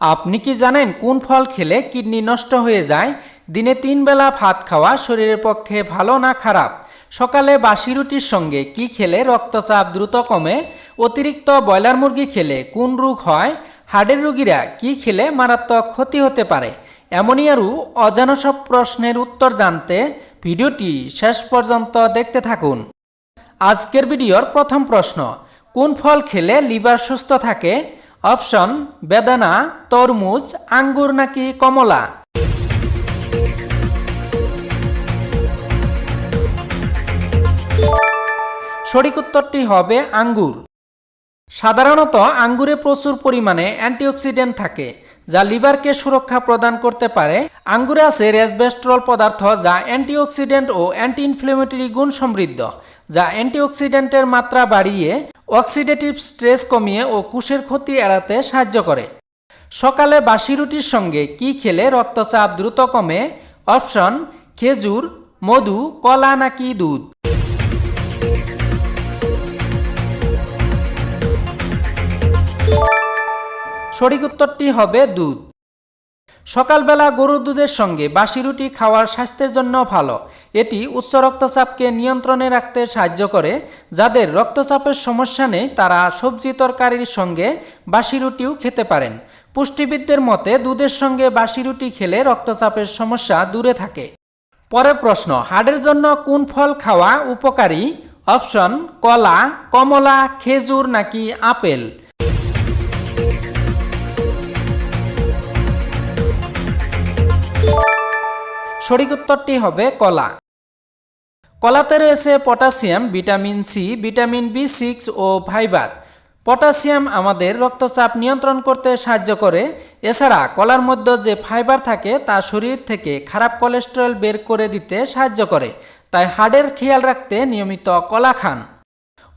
আপনি কি জানেন কোন ফল খেলে কিডনি নষ্ট হয়ে যায়? দিনে তিন বেলা ভাত খাওয়া শরীরের পক্ষে ভালো না খারাপ? সকালে বাসি রুটির সঙ্গে কি খেলে রক্তচাপ দ্রুত কমে? অতিরিক্ত ব্রয়লার মুরগি খেলে কোন রোগ হয়? হার্টের রোগীরা কি খেলে মারাত্মক ক্ষতি হতে পারে? এমনই আরও অজানা সব প্রশ্নের উত্তর জানতে ভিডিওটি শেষ পর্যন্ত দেখতে থাকুন। আজকের ভিডিওর প্রথম প্রশ্ন, কোন ফল খেলে লিভার সুস্থ থাকে? অপশন, বেদানা, তরমুজ, আঙ্গুর নাকি কমলা? সঠিক উত্তরটি হবে আঙ্গুর। সাধারণত আঙ্গুরে প্রচুর পরিমাণে অ্যান্টিঅক্সিডেন্ট থাকে, যা লিভারকে সুরক্ষা প্রদান করতে পারে। আঙ্গুরে আছে রেসবেস্ট্রল পদার্থ, যা অ্যান্টিঅক্সিডেন্ট ও অ্যান্টি ইনফ্লেমেটরি গুণ সমৃদ্ধ। যা অ্যান্টিঅক্সিডেন্টের মাত্রা বাড়িয়ে অক্সিডেটিভ স্ট্রেস কমিয়ে ও কুশের ক্ষতি এড়াতে সাহায্য করে। সকালে বাসি রুটির সঙ্গে কি খেলে রক্তচাপ দ্রুত কমে? অপশন, খেজুর, মধু, কলা নাকি দুধ? সঠিক উত্তরটি হবে দুধ। সকালবেলা গরুর দুধের সঙ্গে বাসি রুটি খাওয়ার স্বাস্থ্যের জন্য ভালো। এটি উচ্চ রক্তচাপকে নিয়ন্ত্রণে রাখতে সাহায্য করে, যাদের রক্তচাপের সমস্যা নেই তারা সবজি তরকারির সঙ্গে বাসি রুটিও খেতে পারেন। পুষ্টিবিদদের মতে, দুধের সঙ্গে বাসি রুটি খেলে রক্তচাপের সমস্যা দূরে থাকে। পরের প্রশ্ন, হাড়ের জন্য কোন ফল খাওয়া উপকারী? অপশন, কলা, কমলা, খেজুর নাকি আপেল? সঠিক উত্তরটি হবে কলা। কলাতে রয়েছে potassium, vitamin C, vitamin B six ও ফাইবার। পটাশিয়াম আমাদের রক্তচাপ নিয়ন্ত্রণ করতে সাহায্য করে। এছাড়া কলার মধ্যে যে ফাইবার থাকে, তা শরীর থেকে খারাপ কোলেস্টেরল বের করে দিতে সাহায্য করে। তাই হাড়ের খেয়াল রাখতে নিয়মিত কলা খান।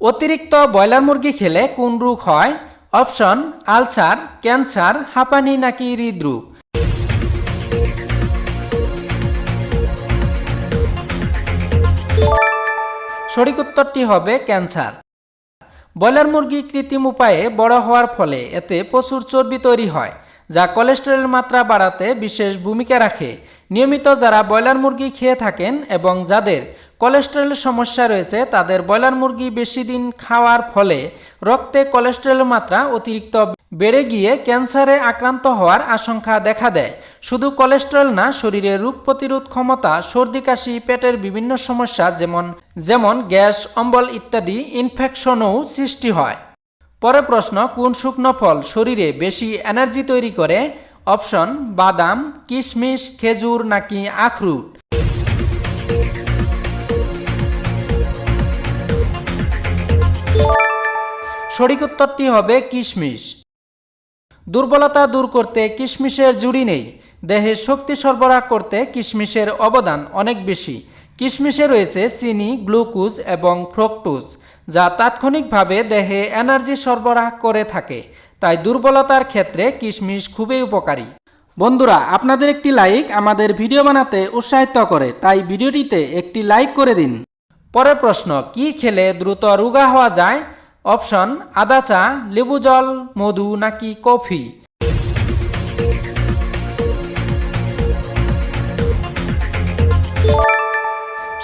অতিরিক্ত ব্রয়লার মুরগি খেলে কোন রোগ হয়। অপশন, আলসার, ক্যান্সার, হাঁপানি নাকি হৃদরোগ। সঠিক উত্তরটি হবে ক্যান্সার। ব্রয়লার মুরগি কৃত্রিম উপায়ে বড় হওয়ার ফলে এতে প্রচুর চর্বি তৈরি হয়, যা কোলেস্টেরলের মাত্রা বাড়াতে বিশেষ ভূমিকা রাখে। নিয়মিত যারা ব্রয়লার মুরগি খেয়ে থাকেন এবং যাদের কোলেস্টেরলের সমস্যা রয়েছে, তাদের ব্রয়লার মুরগি বেশি দিন খাওয়ার ফলে রক্তে কোলেস্টেরলের মাত্রা অতিরিক্ত বেড়ে গিয়ে ক্যান্সারে আক্রান্ত হওয়ার আশঙ্কা দেখা দেয়। শুধু কোলেস্টেরল না, শরীরে রোগ প্রতিরোধ ক্ষমতা, সর্দি, কাশি, পেটের বিভিন্ন সমস্যা যেমন যেমন গ্যাস, অম্বল ইত্যাদি ইনফেকশনও সৃষ্টি হয়। পরে প্রশ্ন, কোন শুকনো ফল শরীরে বেশি এনার্জি তৈরি করে? অপশন, বাদাম, কিশমিশ, খেজুর নাকি আখরুট? সঠিক উত্তরটি হবে কিশমিশ। দুর্বলতা দূর করতে কিশমিশের জুড়ি নেই। দেহে শক্তি সরবরাহ করতে কিশমিশের অবদান অনেক বেশি। কিশমিশে রয়েছে চিনি, গ্লুকোজ এবং ফ্রুক্টোজ, যা তাৎক্ষণিকভাবে দেহে এনার্জি সরবরাহ করে থাকে। তাই দুর্বলতার ক্ষেত্রে কিশমিশ খুবই উপকারী। বন্ধুরা, আপনাদের একটি লাইক আমাদের ভিডিও বানাতে উৎসাহিত করে, তাই ভিডিওটিতে একটি লাইক করে দিন। পরের প্রশ্ন, কি খেলে দ্রুত রোগা হওয়া যায়? অপশন, আদা চা, লেবু জল, মধু নাকি কফি?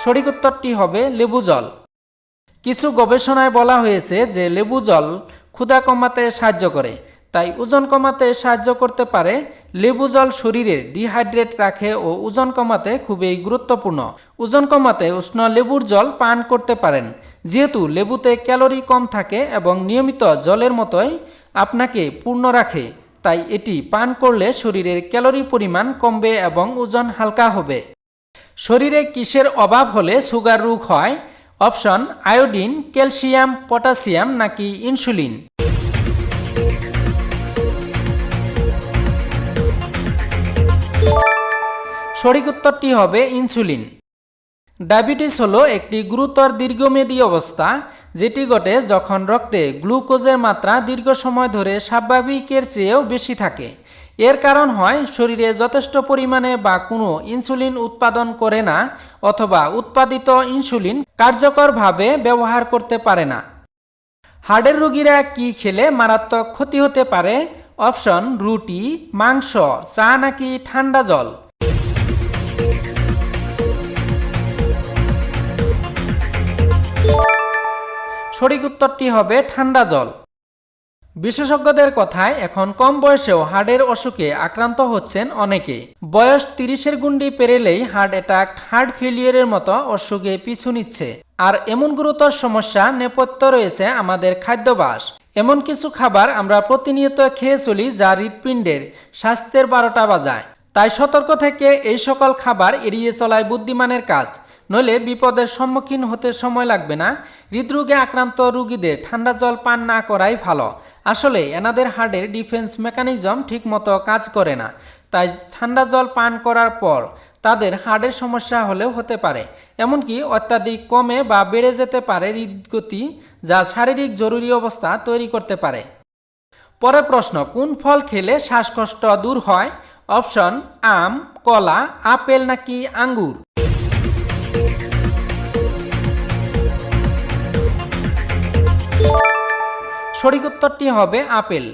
সঠিক উত্তরটি হবে লেবু জল। কিছু গবেষণায় বলা হয়েছে যে লেবু জল ক্ষুধা কমাতে সাহায্য করে, তাই ওজন কমাতে সাহায্য করতে পারে। লেবু জল শরীরে ডিহাইড্রেট রাখে ও ওজন কমাতে খুবই গুরুত্বপূর্ণ। ওজন কমাতে উষ্ণ লেবুর জল পান করতে পারেন, যেহেতু লেবুতে ক্যালোরি কম থাকে এবং নিয়মিত জলের মতোই আপনাকে পূর্ণ রাখে। তাই এটি পান করলে শরীরের ক্যালোরি পরিমাণ কমবে এবং ওজন হালকা হবে। শরীরে কিসের অভাব হলে সুগার রোগ হয়? অপশন, আয়োডিন, ক্যালসিয়াম পটাশিয়াম নাকি ইনসুলিন? সঠিক উত্তরটি হবে ইনসুলিন। ডায়াবেটিস হলো একটি গুরুতর দীর্ঘমেয়াদী অবস্থা, যেটি ঘটে যখন রক্তে গ্লুকোজের মাত্রা দীর্ঘ সময় ধরে স্বাভাবিকের চেয়েও বেশি থাকে। এর কারণ হয় শরীরে যথেষ্ট পরিমাণে বা কোনো ইনসুলিন উৎপাদন করে না অথবা উৎপাদিত ইনসুলিন কার্যকরভাবে ব্যবহার করতে পারে না। হার্টের রোগীরা কি খেলে মারাত্মক ক্ষতি হতে পারে? অপশন, রুটি, মাংস, চা নাকি ঠান্ডা জল? সঠিক উত্তরটি হবে ঠান্ডা জল। বিশেষজ্ঞদের কথায়, এখন কম বয়সেও হার্টের অসুখে আক্রান্ত হচ্ছেন অনেকে। বয়স তিরিশের গুন্ডি পেরেলেই হার্ট অ্যাটাক, হার্ট ফেলিয়ারের মতো অসুখে পিছু নিচ্ছে। আর এমন গুরুতর সমস্যা নেপথ্য রয়েছে আমাদের খাদ্যাভাস এমন কিছু খাবার আমরা প্রতিনিয়ত খেয়ে চলি যা হৃৎপিণ্ডের স্বাস্থ্যের বারোটা বাজায়। তাই সতর্ক থেকে এই সকল খাবার এড়িয়ে চলায় বুদ্ধিমানের কাজ। নইলে বিপদের সম্মুখীন হতে সময় লাগবে না। হৃদরোগে আক্রান্ত রোগীদের ঠান্ডা জল পান না করাই ভালো। আসলে, এনাদের হার্টের ডিফেন্স মেকানিজম ঠিকমতো কাজ করে না। তাই ঠান্ডা জল পান করার পর তাদের হার্টের সমস্যা হলেও হতে পারে। এমনকি অত্যাধিক কমে বা বেড়ে যেতে পারে হৃদগতি, যা শারীরিক জরুরি অবস্থা তৈরি করতে পারে। পরে প্রশ্ন, কোন ফল খেলে শ্বাসকষ্ট দূর হয়? অপশন, আম, কলা, আপেল নাকি আঙ্গুর? সঠিক উত্তরটি হবে আপেল।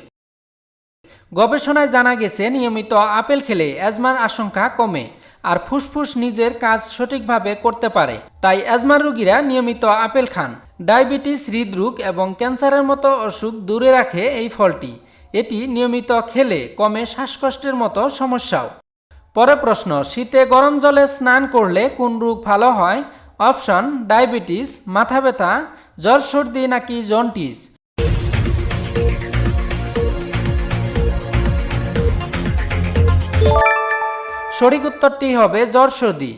গবেষণায় জানা গেছে, নিয়মিত আপেল খেলে অ্যাজমার আশঙ্কা কমে আর ফুসফুস নিজের কাজ সঠিকভাবে করতে পারে। তাই অ্যাজমার রোগীরা নিয়মিত আপেল খান। ডায়াবেটিস, হৃদরোগ এবং ক্যান্সারের মতো অসুখ দূরে রাখে এই ফলটি। এটি নিয়মিত খেলে কমে শ্বাসকষ্টের মতো সমস্যাও। পরে প্রশ্ন, শীতে গরম জলে স্নান করলে কোন রোগ ভালো হয়? অপশন, ডায়াবেটিস, মাথা ব্যথা, জ্বর, সর্দি নাকি জন্টিস সঠিক উত্তরটি হবে জ্বর সর্দি।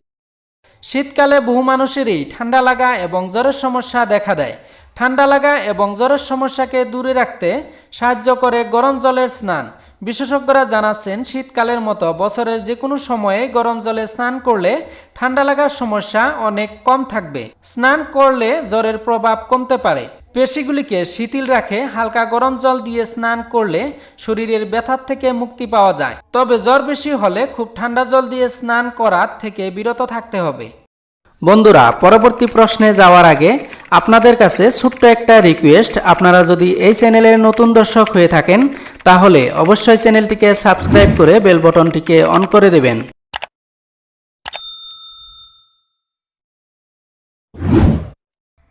শীতকালে বহু মানুষেরই ঠান্ডা লাগা এবং জ্বরের সমস্যা দেখা দেয়। ঠান্ডা লাগা এবং জ্বরের সমস্যাকে দূরে রাখতে সাহায্য করে গরম জলের স্নান। বিশেষজ্ঞরা জানাচ্ছেন, শীতকালের মতো বছরের যে কোনো সময়ে গরম জলে স্নান করলে ঠান্ডা লাগার সমস্যা অনেক কম থাকবে। স্নান করলে জ্বরের প্রভাব কমতে পারে। পেশিগুলিকে শিথিল রাখে, হালকা গরম জল দিয়ে স্নান করলে শরীরের ব্যথার থেকে মুক্তি পাওয়া যায়। তবে জ্বর বেশি হলে খুব ঠান্ডা জল দিয়ে স্নান করার থেকে বিরত থাকতে হবে। বন্ধুরা, পরবর্তী প্রশ্নে যাওয়ার আগে আপনাদের কাছে ছোট্ট একটা রিকোয়েস্ট। আপনারা যদি এই চ্যানেলের নতুন দর্শক হয়ে থাকেন, তাহলে অবশ্যই চ্যানেলটিকে সাবস্ক্রাইব করে বেল বটনটিকে অন করে দেবেন।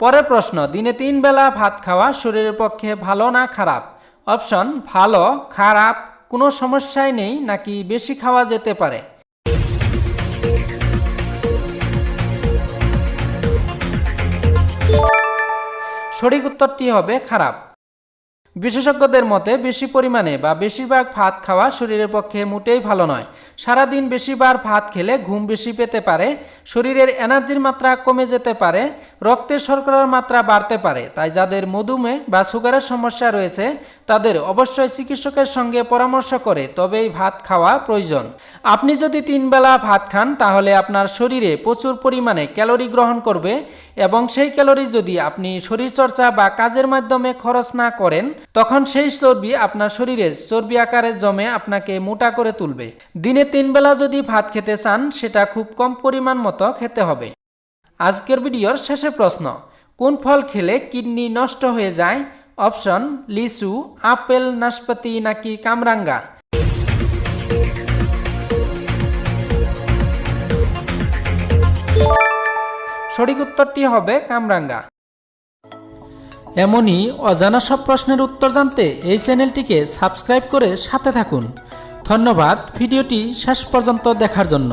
পরের প্রশ্ন, দিনে তিন বেলা ভাত খাওয়া শরীরের পক্ষে ভালো না খারাপ? অপশন, ভালো, খারাপ, কোনো সমস্যাই নেই, নাকি বেশি খাওয়া যেতে পারে? সঠিক উত্তরটি হবে খারাপ। বিশেষজ্ঞদের মতে, বেশি পরিমাণে বা বেশিরভাগ ভাত খাওয়া শরীরের পক্ষে মোটেই ভালো নয়। সারাদিন বেশিবার ভাত খেলে ঘুম বেশি পেতে পারে, শরীরের এনার্জির মাত্রা কমে যেতে পারে, রক্তের শর্করার মাত্রা বাড়তে পারে। তাই যাদের মধুমেহ বা সুগারের সমস্যা রয়েছে তাদের অবশ্যই চিকিৎসকের সঙ্গে পরামর্শ করে তবেই ভাত খাওয়া প্রয়োজন। আপনি যদি তিন বেলা ভাত খান, তাহলে আপনার শরীরে প্রচুর পরিমাণে ক্যালোরি গ্রহণ করবে এবং সেই ক্যালোরি যদি আপনি শরীরচর্চা বা কাজের মাধ্যমে খরচ না করেন, তখন সেই চর্বি আপনার শরীরে চর্বি আকারে জমে আপনাকে মোটা করে তুলবে। দিনে তিন বেলা যদি ভাত খেতে চান, সেটা খুব কম পরিমাণ মতো খেতে হবে। আজকের ভিডিওর শেষে প্রশ্ন, কোন ফল খেলে কিডনি নষ্ট হয়ে যায়? অপশন লিচু আপেল নাশপাতি নাকি কামরাঙ্গা সঠিক উত্তরটি হবে কামরাঙ্গা। এমনই অজানা সব প্রশ্নের উত্তর জানতে এই চ্যানেলটিকে সাবস্ক্রাইব করে সাথে থাকুন। ধন্যবাদ, ভিডিওটি শেষ পর্যন্ত দেখার জন্য।